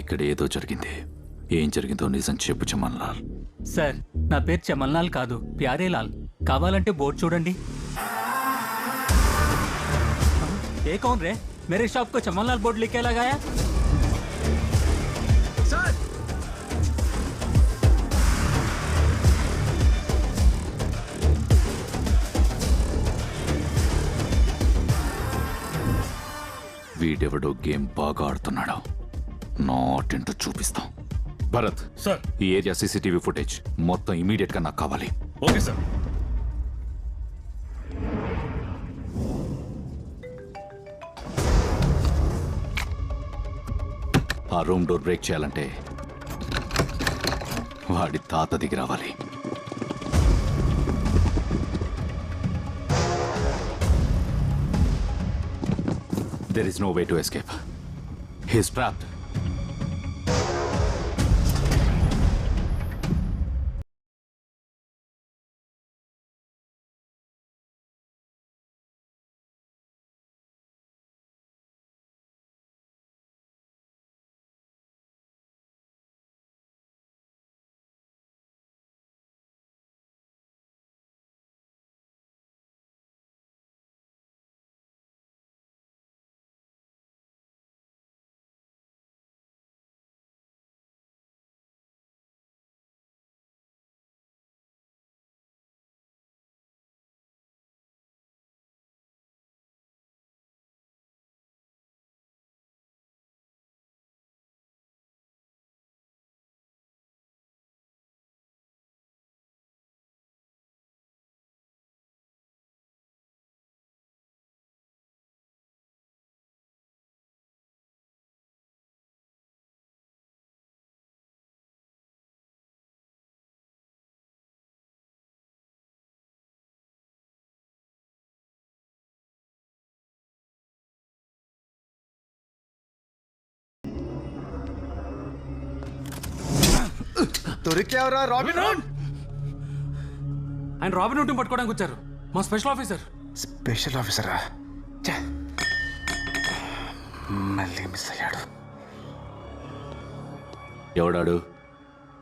ఇక్కడ ఏదో జరిగింది ఏం జరిగిందో నిజం చెప్పు చమన్లాల్ సార్ నా పేరు చమల్లాల్ కాదు ప్యారేలాల్ కావాలంటే బోర్డు చూడండి ఏ కౌన్ రే मेरे शॉप को चमनलाल बोर्ड लिखे लगाया వీడెవడో గేమ్ బాగా ఆడుతున్నాడు నాట్ ఇంటూ చూపిస్తాం. భరత్. సార్. ఈ ఏరియా సీసీటీవీ ఫుటేజ్. మొత్తం ఇమీడియట్గా నాకు కావాలి. Okay sir. ఆ రూమ్ డోర్ బ్రేక్ చేయాలంటే వాడి తాత దిగి రావాలి. There is no way to escape he's trapped దొరికావరా Robin Hood ఆయన రాబిన్ హుడ్ని పట్టుకోవడానికి వచ్చారు. మా స్పెషల్ ఆఫీసర్. స్పెషల్ ఆఫీసరా. మళ్ళీ మిస్ అయ్యాడు. ఎవడాడు?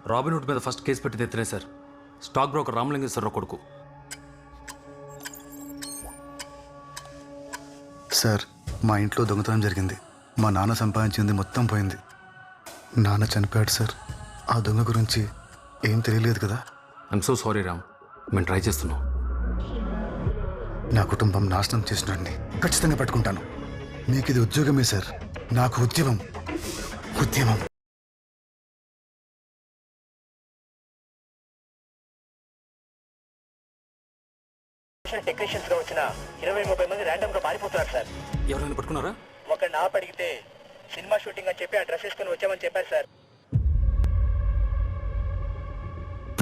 రాబిన్ హుడ్ మీద ఫస్ట్ కేసు పెట్టి తెచ్చినే సార్. స్టాక్ బ్రోకర్ రామలింగేశ్వరరావు కొడుకు. సార్ మా ఇంట్లో దొంగతనం జరిగింది. మా నాన్న సంపాదించింది మొత్తం పోయింది. నాన్న చనిపోయాడు సార్. ఆ దొంగ గురించి ఏం తెలియలేదు కదా. ఐఎమ్ సో సారీ రామ్ మేము ట్రై చేస్తున్నాం. నా కుటుంబం నాశనం చేసినాడిని ఖచ్చితంగా పట్టుకుంటాను. మీకు ఇది ఉద్యోగమే సార్. నాకు ఉద్యమం. ఉద్యమం. టెక్నీషియన్స్గా వచ్చిన ఇరవై ముప్పై మంది ర్యాండమ్గా మారిపోతున్నారు సార్. ఎవరైనా పట్టుకున్నారా? ఒకరిని ఆప్ అడిగితే సినిమా షూటింగ్ అని చెప్పి ఆ డ్రెస్ వేసుకొని వచ్చామని చెప్పారు సార్.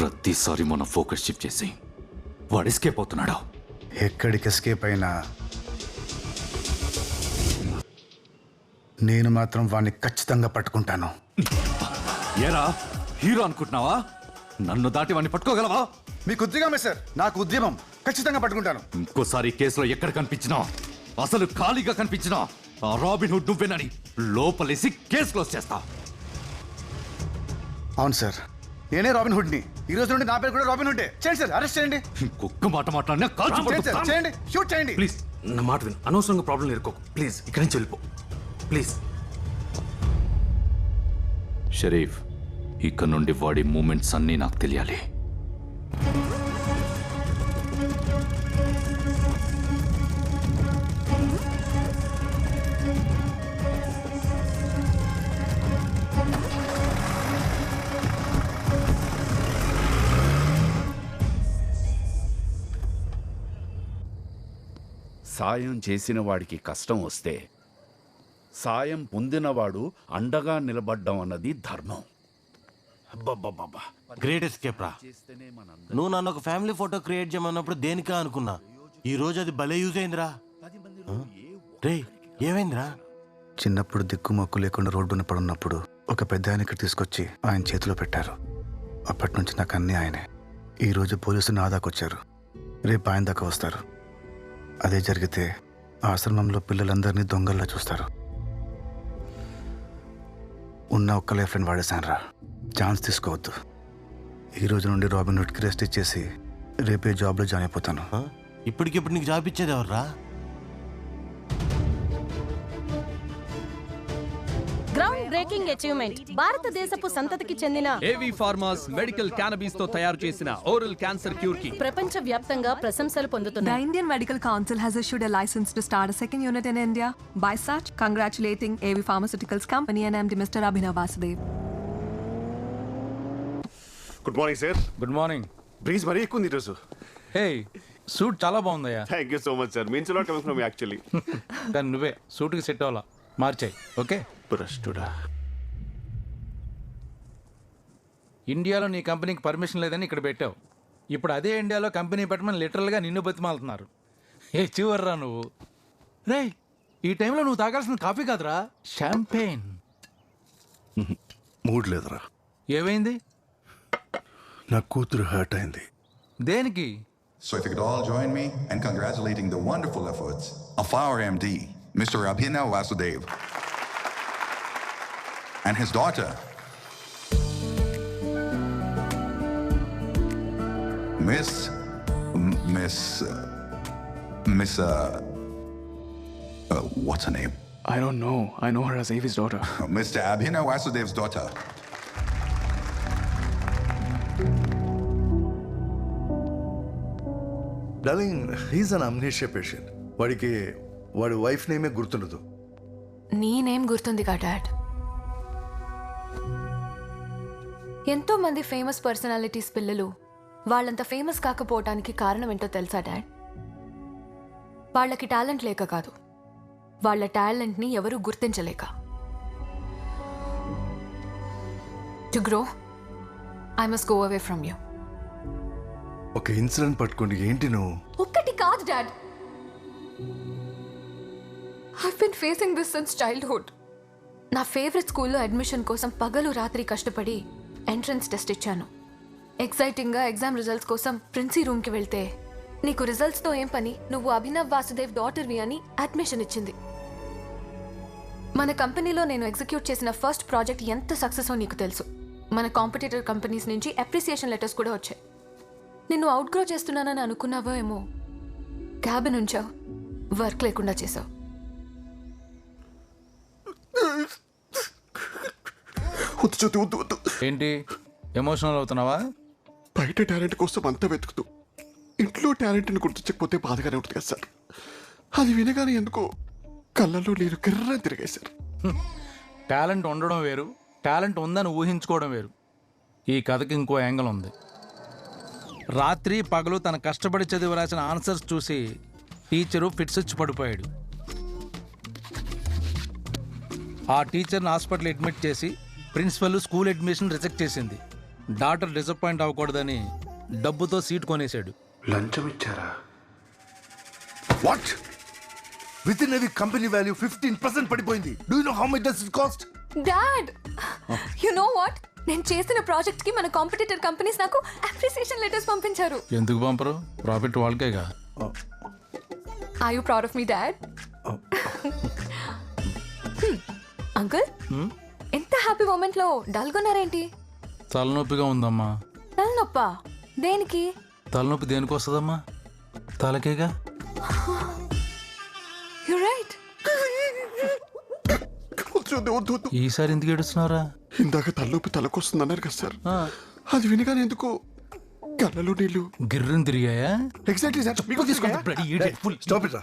ప్రతిసారి మన ఫోకస్ షిఫ్ట్ చేసి వాడు ఎస్కేప్ అవుతున్నాడు. ఎక్కడికి ఎస్కేప్ అయినా నేను మాత్రం వాడిని ఖచ్చితంగా పట్టుకుంటాను. ఏరా హీరో అనుకుంటున్నావా? నన్ను దాటి వాడిని పట్టుకోగలవా? మీకు ఉద్యోగమే సార్ నాకు ఉద్యమం. ఖచ్చితంగా పట్టుకుంటాను. ఇంకోసారి కేసులో ఎక్కడ కనిపించినా అసలు ఖాళీగా కనిపించినా ఆ రాబిన్ హుడ్ నువ్వేనని లోపలేసి కేసు క్లోజ్ చేస్తా. అవును సార్. నేనే రాబిన్ హుడ్ని. ఈ రోజు నుండి నా పేరు కూడా రాబిన్ హుడ్డే. చేయండి సార్ అరెస్ట్ చేయండి. కుక్క మాట మాట్లాడినా కాల్చి చేయండి సార్ పట్టుకుతా. చేయండి. షూట్ చేయండి. ప్లీజ్ నా మాట విను. అనవసరంగా ప్రాబ్లం ఎరుకోకు ప్లీజ్ ఇక్కడి నుంచి వెళ్ళిపో. ప్లీజ్. షరీఫ్ ఇక నుండి వాడి మూమెంట్స్ అన్నీ నాకు తెలియాలి. సాయం చేసిన వాడికి కష్టం వస్తే సాయం పొందినవాడు అండగా నిలబడ్డం అన్నది ధర్మం. అబ్బబ్బబ్బబ్బా. గ్రేట్ ఎస్కేప్ రా. చేస్తేనే మనందరం. నువ్వు నన్ను ఒక ఫ్యామిలీ ఫోటో క్రియేట్ చేయమన్నప్పుడు దేనికా అనుకున్నా? ఈ రోజు అది భలే యూజ్ అయిందిరా. రే ఏమైందిరా? చిన్నప్పుడు దిక్కు మొక్కు లేకుండా రోడ్డున పడున్నప్పుడు ఒక పెద్ద ఆయన ఇక్కడ తీసుకొచ్చి ఆయన చేతిలో పెట్టారు. అప్పటి నుంచి నాకు అన్నీ ఆయనే. ఈ రోజు పోలీసులు నా దాకా వచ్చారు. రేపు ఆయన దాకా వస్తారు. అదే జరిగితే ఆశ్రమంలో పిల్లలందరినీ దొంగల్లా చూస్తారు. ఉన్న ఒక్క లైఫ్ లైన్ వాడేశానరా. ఛాన్స్ తీసుకోవద్దు. ఈ రోజు నుండి రాబిన్ హుడ్కి రెస్ట్ ఇచ్చేసి రేపే జాబ్లో జాయిన్ అయిపోతాను. ఇప్పటికిప్పుడు నీకు జాబ్ ఇచ్చేది ఎవర్రా? Breaking achievement. భారతదేశపు సంతతికి చెందిన ఏవి ఫార్మాస్ మెడికల్ క్యానబీస్తో తయారు చేసిన ఓరల్ క్యాన్సర్ క్యూర్కి ప్రపంచ వ్యాప్తంగా ప్రశంసలు The పొందుతున్నాయి Indian Medical Council has issued a license to start a second unit in India. By such, congratulating AV Pharmaceuticals Company and MD Mr. Abhinav Vasudev. Good morning sir good morning breeze మరీ ఎక్కువ ఉంది ఈరోజు. Hey suit చాలా బాగుందయ్యా. Thank you so much sir means lot coming from actually కానీ నువ్వే సూట్కి set అవ్వాలా? మార్చాయి okay? భ్రష్టుడా. ఇండియాలో నీ కంపెనీకి పర్మిషన్ లేదని ఇక్కడ పెట్టావు. ఇప్పుడు అదే ఇండియాలో కంపెనీ పెట్టమని లిటరల్గా నిన్ను బతిమాలుతున్నారు. ఏ చివర్రా నువ్వు? రేయ్ ఈ టైంలో నువ్వు తాగాల్సిన కాఫీ కాదురా షాంపెయిన్ మూడ్ లేదురా. ఏమైంది? నా కూతురు హర్ట్ అయింది. దేనికి? So if you could all join me in congratulating the wonderful efforts of our MD, Mr. Abhinav Vasudev, and his daughter, Miss, Miss, uh, Miss, uh, uh, what's her name? I don't know. I know her as Avi's daughter. Mr. Abhinav Vasudev's daughter. Darling, he's an amnesia patient. వాడి wife నేమే గుర్తుండదు. నీ name గుర్తుంది కా dad? ఎంతో మంది famous personalities పిల్లలు వాళ్ళంత ఫేమస్ కాకపోవటానికి కారణం ఏంటో తెలుసా డాడ్? వాళ్ళకి టాలెంట్ లేక కాదు. వాళ్ళ టాలెంట్ని ఎవరూ గుర్తించలేక. To grow I must go away from you. ఒక ఇన్సిడెంట్ పట్టుకోండి ఏంటి నువ్వు? ఒక్కటి కాదు dad. I been facing this since childhood నా ఫేవరెట్ స్కూల్లో అడ్మిషన్ కోసం పగలు రాత్రి కష్టపడి ఎంట్రన్స్ టెస్ట్ ఇచ్చాను. ఎక్సైటింగ్గా ఎగ్జామ్ రిజల్ట్స్ కోసం ప్రిన్సీ రూమ్కి వెళ్తే నీకు రిజల్ట్స్తో ఏం పని? నువ్వు అభినవ్ వాసుదేవ్ డాటర్వి అని అడ్మిషన్ ఇచ్చింది. మన కంపెనీలో నేను ఎగ్జిక్యూట్ చేసిన ఫస్ట్ ప్రాజెక్ట్ ఎంత సక్సెస్ నీకు తెలుసు. మన కాంపిటేటర్ కంపెనీస్ నుంచి అప్రిసియేషన్ లెటర్స్ కూడా వచ్చాయి. నిన్ను అవుట్గ్రో చేస్తున్నానని అనుకున్నావో ఏమో? క్యాబిన్ ఉంచావు వర్క్ లేకుండా చేసావు. వద్దు జ్యోతి వద్దు వద్దు. ఏంటి? ఎమోషనల్ అవుతున్నావా? బయట టాలెంట్ కోసం అంతా వెతుకుతూ. ఇంట్లో టాలెంట్ని గుర్తించకపోతే బాధగానే ఉంటుంది కదా సార్. అది వినగానే ఎందుకో కళ్ళల్లో నీరు కిర్ర తిరిగాయి సార్ టాలెంట్ ఉండడం వేరు టాలెంట్ ఉందని ఊహించుకోవడం వేరు. ఈ కథకి ఇంకో యాంగిల్ ఉంది. రాత్రి పగలు తన కష్టపడి చదివి రాసిన ఆన్సర్స్ చూసి టీచరు ఫిట్స్ వచ్చి పడిపోయాడు. ఆ టీచర్ని హాస్పిటల్ అడ్మిట్ చేసి ప్రిన్సిపల్ స్కూల్ అడ్మిషన్ రిజెక్ట్ చేసింది. డాక్టర్ డిసప్పాయింట్ అవ్వకూడదని డబ్బుతో సీట్ కొనేశాడు. లంచం ఇచ్చారా వాట్ విత్ ఇన్ అవి కంపెనీ వాల్యూ ఫిఫ్టీన్ పర్సెంట్ పడిపోయింది do know how much does it cost dad you know what నేను చేసిన ప్రాజెక్ట్కి మన కాంపిటేటర్ కంపెనీస్ నాకు అప్రిసియేషన్ లెటర్స్ పంపించారు. ఎందుకు పంపరు? Profit వాళ్ళకేగా. I you proud of me dad uncle happy మూమెంట్లో డల్గొన్నారేంటి తలనొప్పిగా ఉందమ్మా. తలనొప్ప? దేనికి? తలనొప్పి దేనికి వస్తుందమ్మా? తలకేగా? యు రైట్ వద్దు వద్దు వద్దు. ఈసారి ఎందుకు ఏడుస్తున్నారా ఇందాక తలలోపి తలకొస్తుంది అన్నారు కదా సార్. అది వినగానే ఎందుకో కళ్ళలో నీళ్ళు గిర్రని తిరిగాయా? ఎగ్జాక్ట్లీ సార్ మీకు తీసుకుంటా స్టాప్ ఇట్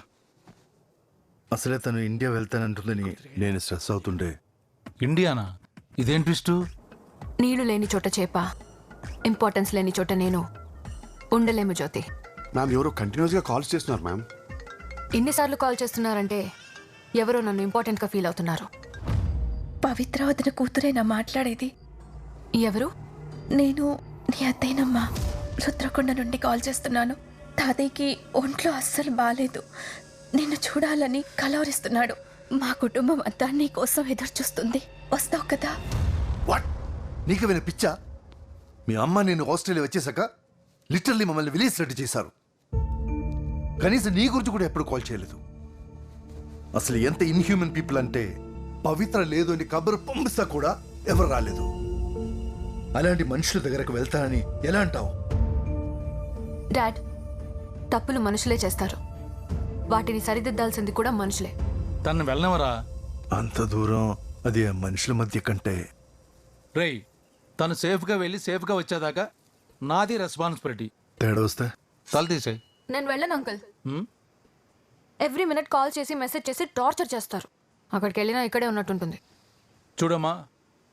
అసలే తను ఇండియా వెళ్తానంటుందని నేను స్ట్రెస్ అవుతుంటే. ఇండియానా? ఇదేం ట్విస్ట్? నీళ్ళు లేని చోట చేప ఇంపార్టెన్స్ లేని చోట నేను ఉండలేము జ్యోతి. మ్యామ్ ఎవరో కంటిన్యూస్గా కాల్స్ చేస్తున్నారు మ్యామ్ ఎన్నిసార్లు కాల్ చేస్తున్నారంటే ఎవరో నన్ను ఇంపార్టెంట్గా ఫీల్ అవుతున్నారు. పవిత్ర వదిన కూతురేనా మాట్లాడేది? ఎవరు? నేను నీ అత్తయ్యనమ్మా రుద్రకొండ నుండి కాల్ చేస్తున్నాను. తాతయ్యకి ఒంట్లో అస్సలు బాగాలేదు నిన్ను చూడాలని కలవరిస్తున్నాడు. మా కుటుంబం అంతా నీ కోసం ఎదురు చూస్తుంది వస్తావు కదా. వాట్? నీకేమైనా పిచ్చా? మీ అమ్మ నేను ఆస్ట్రేలియా వచ్చేసాక లిటరల్లీ మమ్మల్ని విలేజ్ రెడ్డి చేశారు. కనీసం నీ గురించి కూడా ఎప్పుడు కాల్ చేయలేదు. అసలు ఎంత ఇన్హ్యూమన్ పీపుల్ అంటే పవిత్ర లేదు అని కబురు పంపిస్తా కూడా ఎవరు రాలేదు. అలాంటి మనుషుల దగ్గరకు వెళ్తానని ఎలా అంటావు? డాడ్ తప్పులు మనుషులే చేస్తారు. వాటిని సరిదిద్దాల్సింది కూడా మనుషులే. తను వెళ్ళనవరా అంత దూరం అది ఆ మనుషుల మధ్య కంటే రేయ్ తను సేఫ్గా వెళ్ళి సేఫ్గా వచ్చేదాకా నాది రెస్పాన్సిబిలిటీ. తేడా వస్తే? తల తీసే నేను వెళ్ళను అంకుల్. ఎవ్రీ మినిట్ కాల్ చేసి మెసేజ్ చేసి టార్చర్ చేస్తారు. అక్కడికి వెళ్ళినా ఇక్కడే ఉన్నట్టుంటుంది. చూడమ్మా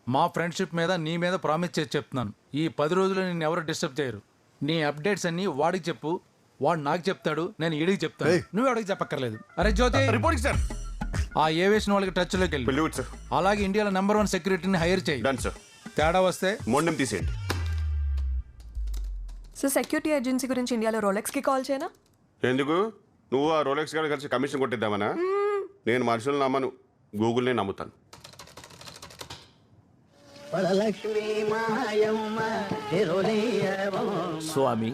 మా ఫ్రెండ్షిప్ మీద నీ మీద ప్రామిస్ చేసి చెప్తున్నాను. ఈ పది రోజులు నిన్ను ఎవరు డిస్టర్బ్ చేయరు. నీ అప్డేట్స్ అన్ని వాడికి చెప్పు. వాడు నాకు చెప్తాడు నేను ఈడికి చెప్తాను. నువ్వు ఎవడికి చెప్పక్కర్లేదు. అరే జ్యోతి! Reporting sir. ఆ ఏవియేషన్ వాళ్ళకి టచ్లోకి వెళ్ళి. సార్ అలాగే ఇండియాలో నెంబర్ వన్ సెక్యూరిటీని హైర్ చేయి. డన్ సార్ తేడా వస్తే? మొండం తీసేయండి. సో సెక్యూరిటీ ఏజెన్సీ గురించి ఇండియాలో రోలెక్స్కి కాల్ చేయనా? ఎందుకు? నువ్వు ఆ రోలెక్స్ గారు కలిసి కమిషన్ కొట్టిద్దామనా? నేను మనుషులను నమ్మను. గూగుల్నే నమ్ముతాను. స్వామి